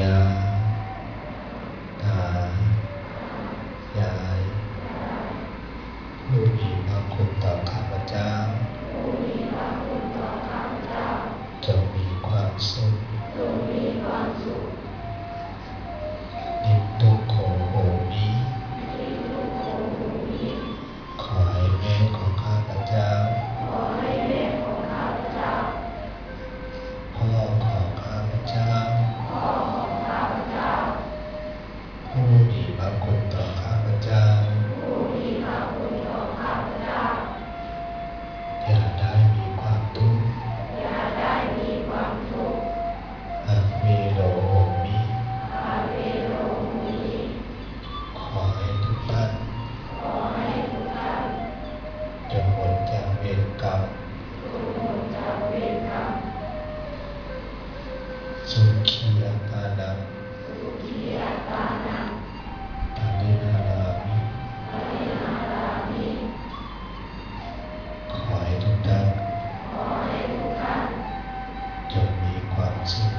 ยาายายผู้มีคุณต่อข้าพเจ้า จงมีความสุข ระคุณต่อข้าพเจ้า อย่าได้มีความทุกข์หากมีโลหะนี้ขอให้ทุกท่านจงหมดจากเวรกรรมสุขียาภานัง Yeah. 统一管制。